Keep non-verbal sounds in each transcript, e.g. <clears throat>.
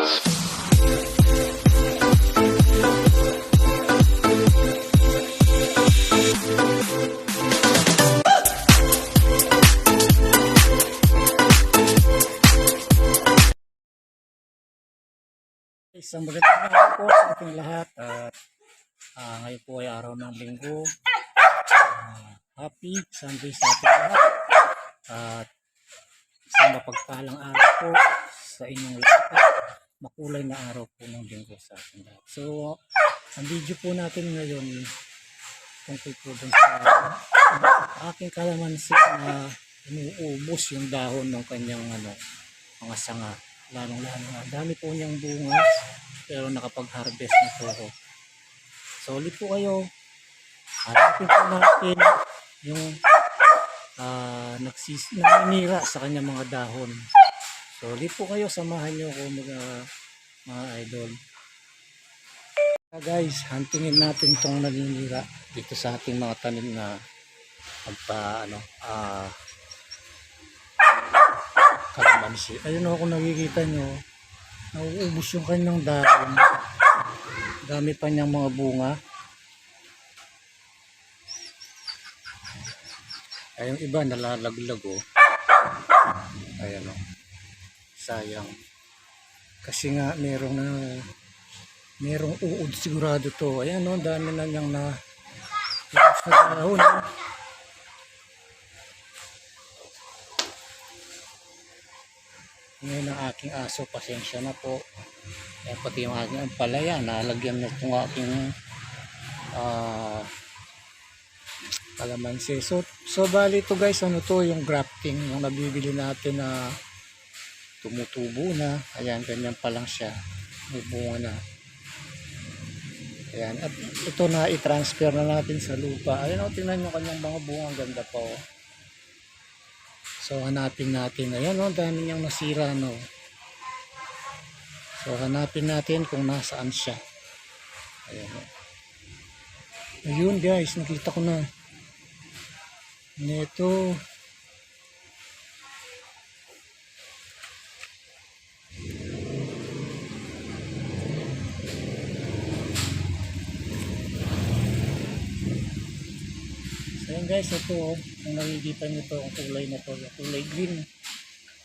Isang magandang araw po sa ating lahat. At ah, ngayon po ay araw ng linggo. Ah, happy Sunday sa ating lahat. At isang mapagpalang araw po sa inyong lahat. at makulay na araw po ng linggo sa ating lahat. So, ang video po natin ngayon tungkol po dun sa aking kalamansi na inuubos yung dahon ng kanyang ano, mga sanga. Lalong lalo na dami po niyang bunga pero nakapag-harvest na po ako. Solid po kayo harapin po natin yung uh, nagsis naninira sa kanyang mga dahon solid po kayo samahan niyo ako mga, mga idol uh, guys huntingin natin tong naninira dito sa ating mga tanim na pagpa ano ah kalamansi. Ayun ako nakikita nyo, nauubos yung kanyang dahon. Dami pa niyang mga bunga. Ay, yung iba nalalaglag oh. Ayan oh. Sayang. Kasi nga merong na merong uod sigurado to. Ayan oh, dami na niyang na dahon. Oh. ngayon ang aking aso pasensya na po eh, pati yung aking ampalaya nalagyan na itong aking uh, kalamansi so, so bali ito guys ano to yung grafting yung nabibili natin na tumutubo na ayan ganyan pa lang siya may na ayan at ito na i-transfer na natin sa lupa ayan o tingnan nyo kanyang mga bunga ganda pa oh So hanapin natin. Ayan o, oh, dami niyang nasira no. So hanapin natin kung nasaan siya. Ayan o. Oh. Ayun guys, nakita ko na. Neto. Yun guys, ito oh, kung nakikita nyo to, ang kulay na to, kulay green.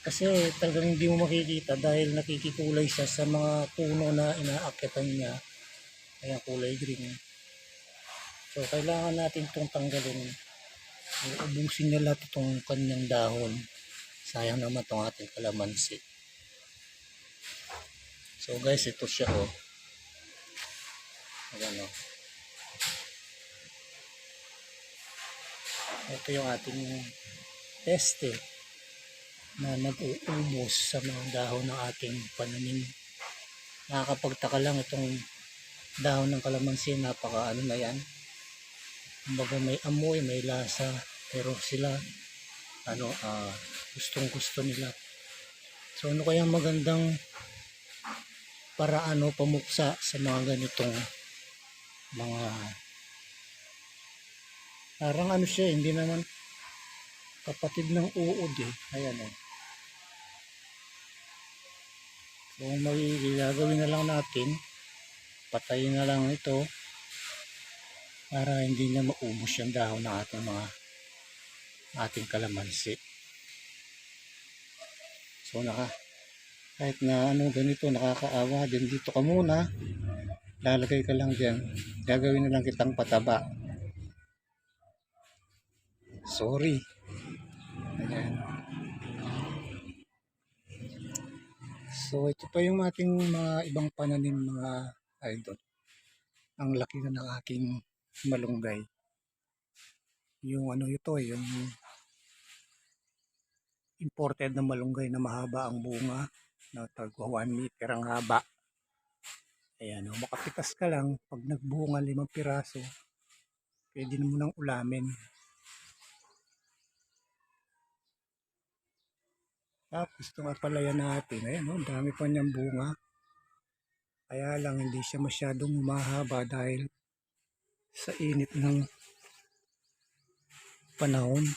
Kasi talagang hindi mo makikita dahil nakikikulay siya sa mga puno na inaakyatan niya. Kaya kulay green. So kailangan natin itong tanggalin. Ubusin niya lahat itong kanyang dahon. Sayang naman itong ating kalamansi. So guys, ito siya oh. Ayan oh. Ito yung ating teste na nag-uubos sa mga dahon ng ating pananim. Nakakapagtaka lang itong dahon ng kalamansi napaka ano na yan. Kumbaga may amoy may lasa pero sila ano uh, gustong gusto nila. So ano kaya magandang para ano pamuksa sa mga ganitong mga Parang ano siya, hindi naman kapatid ng uod eh. Ayan eh. So, may gagawin na lang natin, patayin na lang ito para hindi na maubos yung dahon ng ating mga ating kalamansi. So, naka, kahit na ano ganito, nakakaawa din dito ka muna, lalagay ka lang dyan, gagawin na lang kitang pataba Sorry. Ayan. So, ito pa yung ating mga ibang pananim mga idol. Ang laki na ng aking malunggay. Yung ano ito, yung imported na malunggay na mahaba ang bunga na tagwa 1 meter ang haba. Ayan, o, makapitas ka lang pag nagbunga limang piraso, pwede mo nang ulamin. Tapos ito nga palayan natin. Ayan, oh, dami pa niyang bunga. Kaya lang hindi siya masyadong mahaba dahil sa init ng panahon.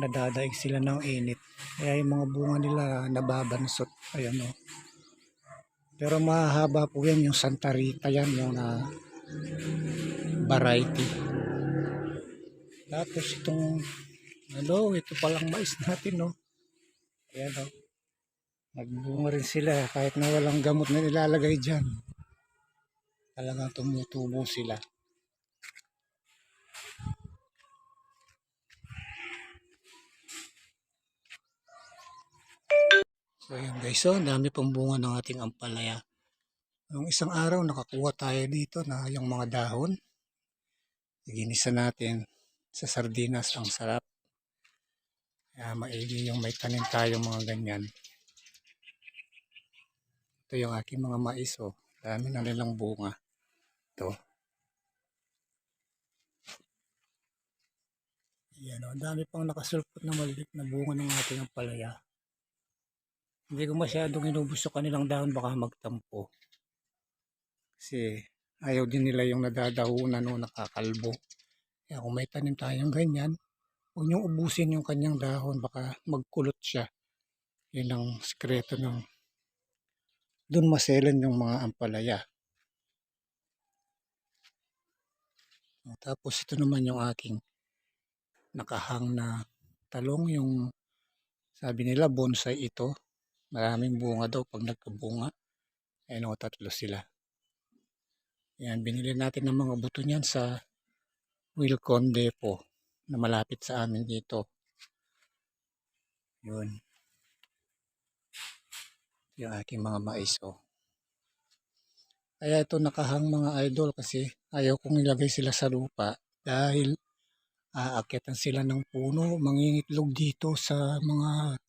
Nadadaig sila ng init. Kaya yung mga bunga nila nababansot. Ayan o. Oh. Pero mahaba po yan yung Santa Rita yan yung na variety. Tapos itong ano, ito palang mais natin no. Ayan o. Nagbunga rin sila kahit na walang gamot na nilalagay dyan. Talagang tumutubo sila. So yun guys, so ang dami pong bunga ng ating ampalaya. Nung isang araw nakakuha tayo dito na yung mga dahon. Ginisa natin sa sardinas, ang sarap. Kaya maigi yung may tanim tayo mga ganyan. Ito yung aking mga mais oh. Dami na nilang bunga. Ito. Yan oh, ang dami pang nakasulpot na maliit na bunga ng ating ampalaya. Hindi ko masyadong inubos sa kanilang dahon baka magtampo. Kasi ayaw din nila yung nadadahunan o nakakalbo. Kaya kung may tanim tayong ganyan, huwag niyong ubusin yung kanyang dahon baka magkulot siya. Yun ang sikreto ng doon maselan yung mga ampalaya. Tapos ito naman yung aking nakahang na talong yung sabi nila bonsai ito. Maraming bunga daw pag nagkabunga. Ayun o, tatlo sila. Yan, binili natin ng mga buto niyan sa Wilcon Depot na malapit sa amin dito. Yun. Yung aking mga mais oh. Kaya ito nakahang mga idol kasi ayaw kong ilagay sila sa lupa dahil aakyatan sila ng puno, mangingitlog dito sa mga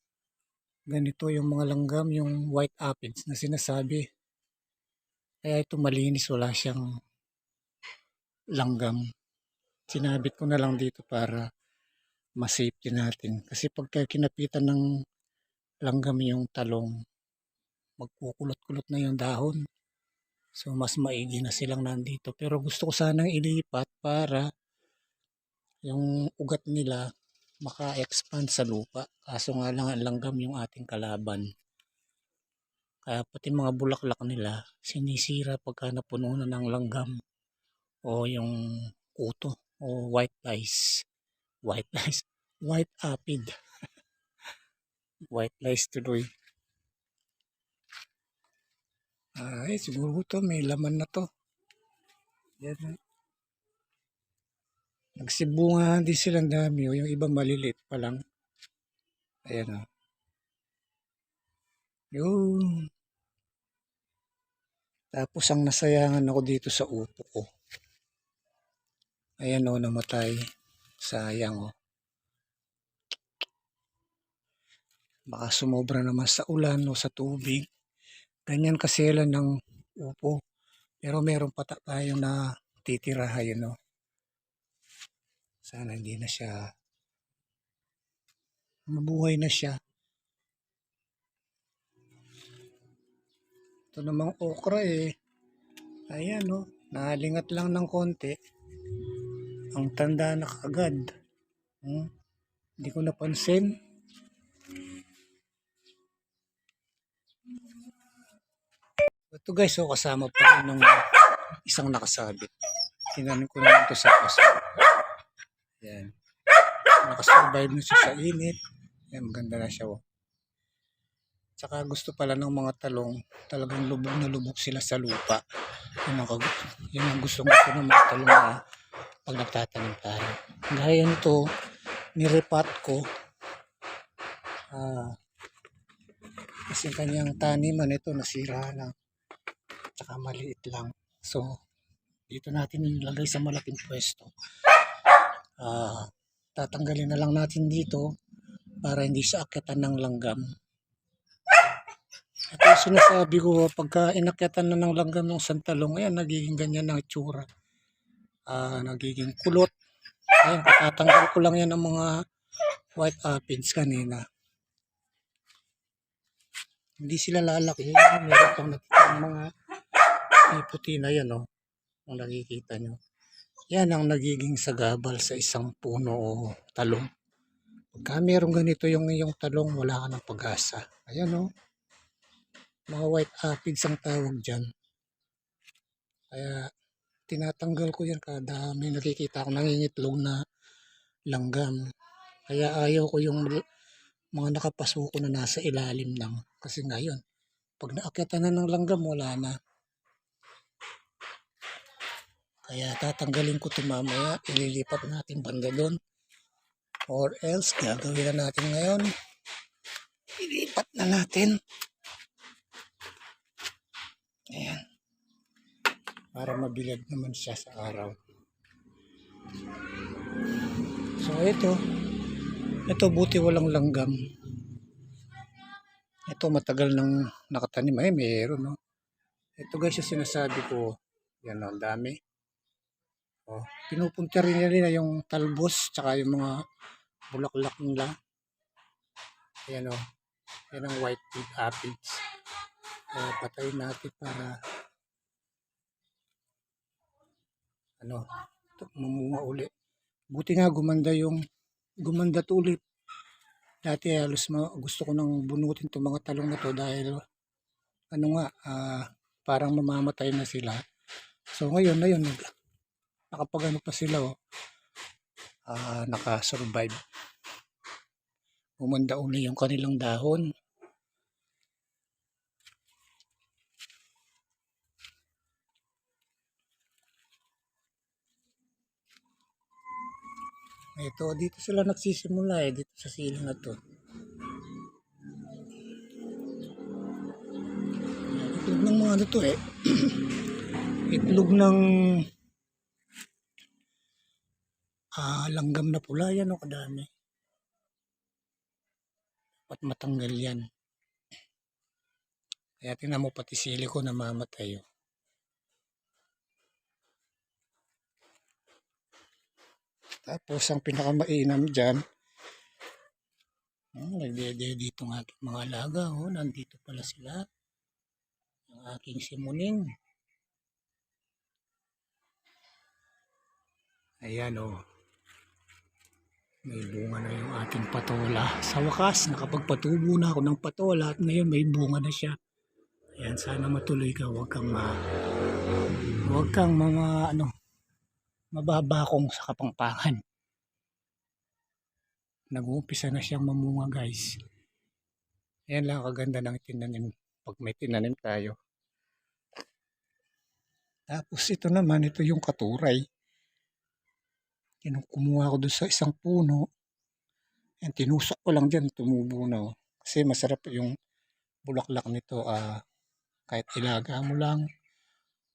ganito yung mga langgam, yung white aphids na sinasabi. Kaya ito malinis, wala siyang langgam. Sinabit ko na lang dito para ma-safety natin. Kasi pagka kinapitan ng langgam yung talong, magkukulot-kulot na yung dahon. So mas maigi na silang nandito. Pero gusto ko sanang ilipat para yung ugat nila maka-expand sa lupa. Kaso nga lang ang langgam yung ating kalaban. Kaya pati mga bulaklak nila sinisira pagka napuno na ng langgam o yung kuto o white lice. White lice. White aphid. white lice tuloy. Ay, siguro to may laman na to. Yan. Nagsibunga din silang dami. O yung iba maliliit pa lang. Ayan o. Yun. Tapos ang nasayangan ako dito sa upo ko. Ayan o, namatay. Sayang o. Baka sumobra naman sa ulan o sa tubig. Ganyan kasela ng upo. Pero meron pa ta- tayo na titirahan o. Sana hindi na siya mabuhay na siya. Ito namang okra eh. Ayan oh, nalingat lang ng konti. Ang tanda na kagad. Hmm? Hindi ko napansin. Ito guys, oh, kasama pa rin ng isang nakasabit. Tinanin ko naman ito sa paso. Yan. Nakasurvive na siya sa init. Yan, maganda na siya. Oh. Tsaka gusto pala ng mga talong, talagang lubog na lubog sila sa lupa. Yun ang, yun ang gusto gusto ng mga talong na pag nagtatanim tayo. Gaya nito, nirepat ko. Ah, kasi kanyang taniman ito nasira na. Tsaka maliit lang. So, dito natin ilagay sa malaking pwesto. Ah, tatanggalin na lang natin dito para hindi siya akyatan ng langgam. Ito yung sinasabi ko, pagka inakyatan na ng langgam ng santalong, ayan, nagiging ganyan ang itsura. Ah, nagiging kulot. Ayan, katatanggal ko lang yan ng mga white aphids kanina. Hindi sila lalaki. Meron pang nakikita mga may puti na yan, oh. Kung nakikita nyo. Yan ang nagiging sagabal sa isang puno o talong. Pagka meron ganito yung iyong talong, wala ka ng pag-asa. Ayan o. Mga white aphids ang tawag dyan. Kaya tinatanggal ko yan kada may nakikita ako nangingitlog na langgam. Kaya ayaw ko yung mga nakapasuko na nasa ilalim lang. Kasi ngayon, pag naakyatan na ng langgam, wala na. Kaya tatanggalin ko ito mamaya. Ililipat natin banda doon. Or else, gagawin na natin ngayon. Ilipat na natin. Ayan. Para mabilad naman siya sa araw. So ito, ito buti walang langgam. Ito matagal nang nakatanim. Ay, meron, no? Ito guys yung sinasabi ko. Yan, no, ang dami. Oh, pinupunta rin nila yung talbos tsaka yung mga bulaklak nila. Ayan, oh. Yan ang white pig aphids. Kaya patayin natin para ano, mamunga uli. Buti nga gumanda yung gumanda to ulit. Dati halos ma, gusto ko nang bunutin itong mga talong na to dahil ano nga, ah, parang mamamatay na sila. So ngayon na yun, nag- nakapag ano pa sila oh, ah, nakasurvive. Gumanda uli yung kanilang dahon. Ito, dito sila nagsisimula eh, dito sa siling na to. Itlog ng mga ano eh. <clears throat> Itlog ng ah, langgam na pula yan o kadami. Dapat matanggal yan. Kaya tingnan mo pati sili ko namamatay oh. Tapos ang pinakamainam dyan, oh, nagdede dito ng aking mga alaga. Oh, nandito pala sila. Ang aking simuning. Ayan oh. May bunga na yung ating patola. Sa wakas, nakapagpatubo na ako ng patola at ngayon may bunga na siya. Ayan, sana matuloy ka. Huwag kang ma... Huwag kang mga ano, mababakong sa kapangpangan. Nag-uumpisa na siyang mamunga guys. Ayan lang ang kaganda ng tinanim pag may tinanim tayo. Tapos ito naman, ito yung katuray. Yan, kumuha ko doon sa isang puno. Yan, tinusak ko lang dyan, tumubo na. oh. Kasi masarap yung bulaklak nito. ah kahit ilaga mo lang,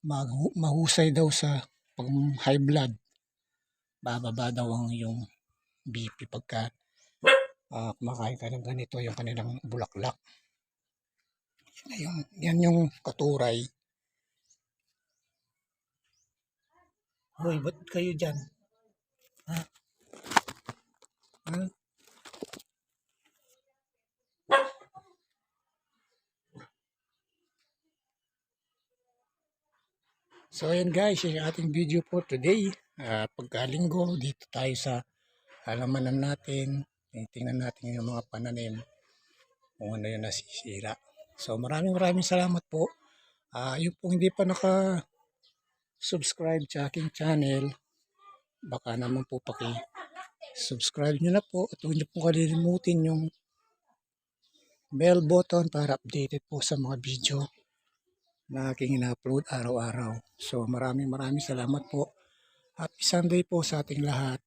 mahu- mahusay daw sa pag high blood. Bababa daw ang yung BP pagka ah, kumakain ka ng ganito yung kanilang bulaklak. Yan, yan yung katuray. Hoy, ba't kayo dyan? Ha? Ha? So ayan guys, yung ating video for today. Uh, pagkalinggo, dito tayo sa halamanan natin. Tingnan natin yung mga pananim kung ano yung nasisira. So maraming maraming salamat po. Ah, yung pong hindi pa naka subscribe sa aking channel, baka naman po paki subscribe nyo na po at huwag nyo po kalilimutin yung bell button para updated po sa mga video na aking ina-upload araw-araw. So maraming maraming salamat po. Happy Sunday po sa ating lahat.